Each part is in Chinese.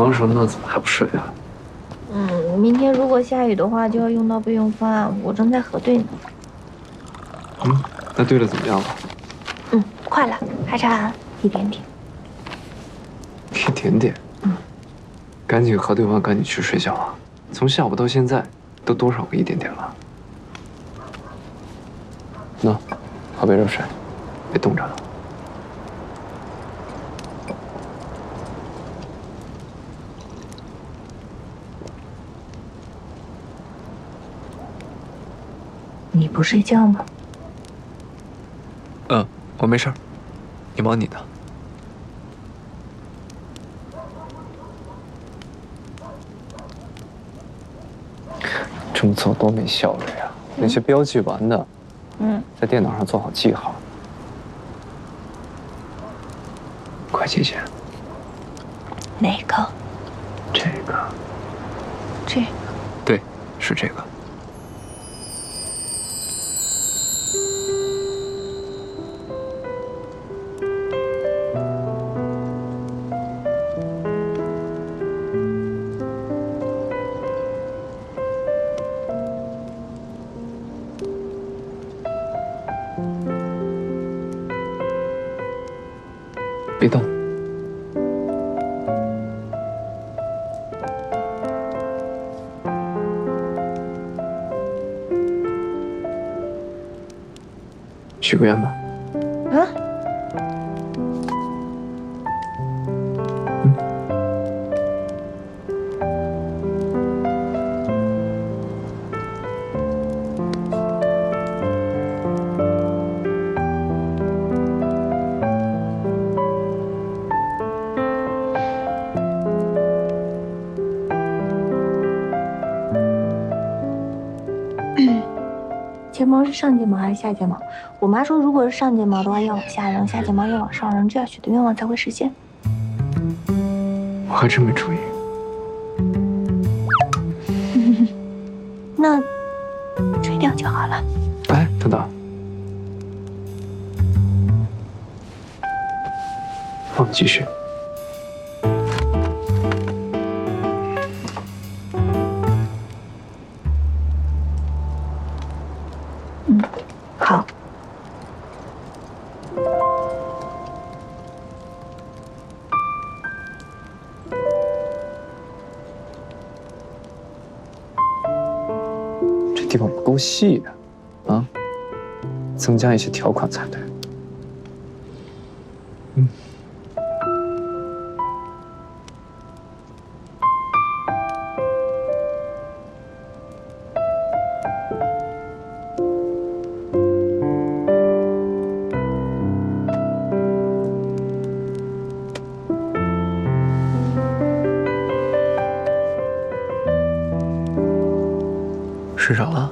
忙什么呢？怎么还不睡啊？嗯，明天如果下雨的话，就要用到备用方案，我正在核对呢。嗯，那对了怎么样了？嗯，快了，还差一点点。一点点。嗯，赶紧核对完，赶紧去睡觉啊！从下午到现在，都多少个一点点了？那，喝杯热水，别冻着了。你不睡觉吗？嗯，我没事你忙你的。这么做多没效率啊！那些标记完的，嗯，在电脑上做好记号。快记记。哪个？这个。这个。对，是这个。别动，许个愿吧。啊。睫毛是上睫毛还是下睫毛？我妈说，如果是上睫毛的话要往下扔，下睫毛要往上扔，这样许的愿望才会实现。我还真没注意。那吹掉就好了。哎，等等，我们继续。地方不够细呀，啊，增加一些条款才对。嗯。睡着了？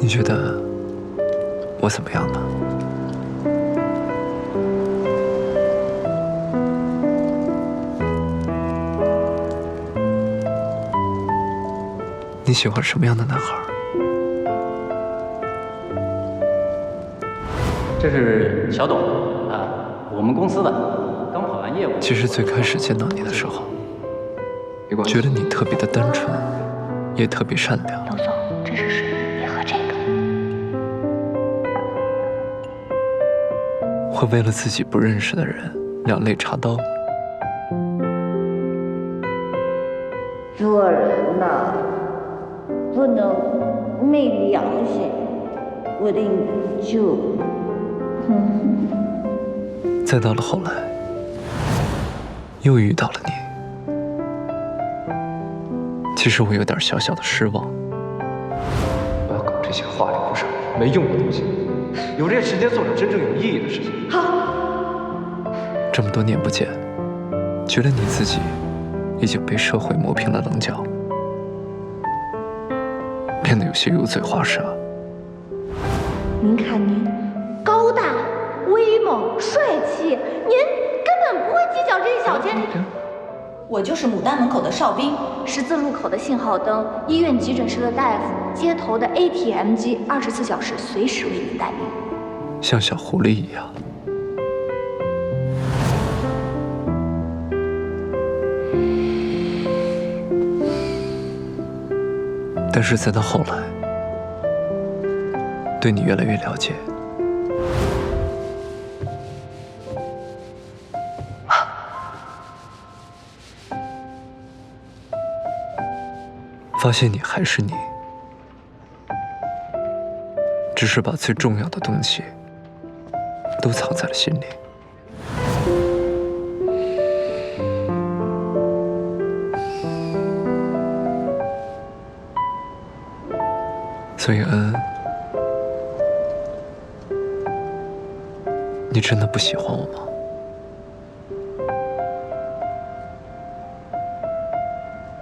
你觉得我怎么样呢？你喜欢什么样的男孩？这是小董啊，我们公司的，刚跑完业务。其实最开始见到你的时候，觉得你特别的单纯。也特别善良。刘总，这是水，别喝这个。会为了自己不认识的人两肋插刀。做人呐，不能没良心。我得救。再到了后来，又遇到了你。其实我有点小小的失望。不要搞这些花里胡哨、没用的东西，有这时间做点真正有意义的事情。好。这么多年不见，觉得你自己已经被社会磨平了棱角，变得有些油嘴滑舌。您看您，高大、威猛、帅气，您我就是牡丹门口的哨兵，十字路口的信号灯，医院急诊室的大夫，街头的 ATM 机，二十四小时随时为你待命。像小狐狸一样。但是再到后来，对你越来越了解。发现你还是你，只是把最重要的东西都藏在了心里。所以，恩，你真的不喜欢我吗？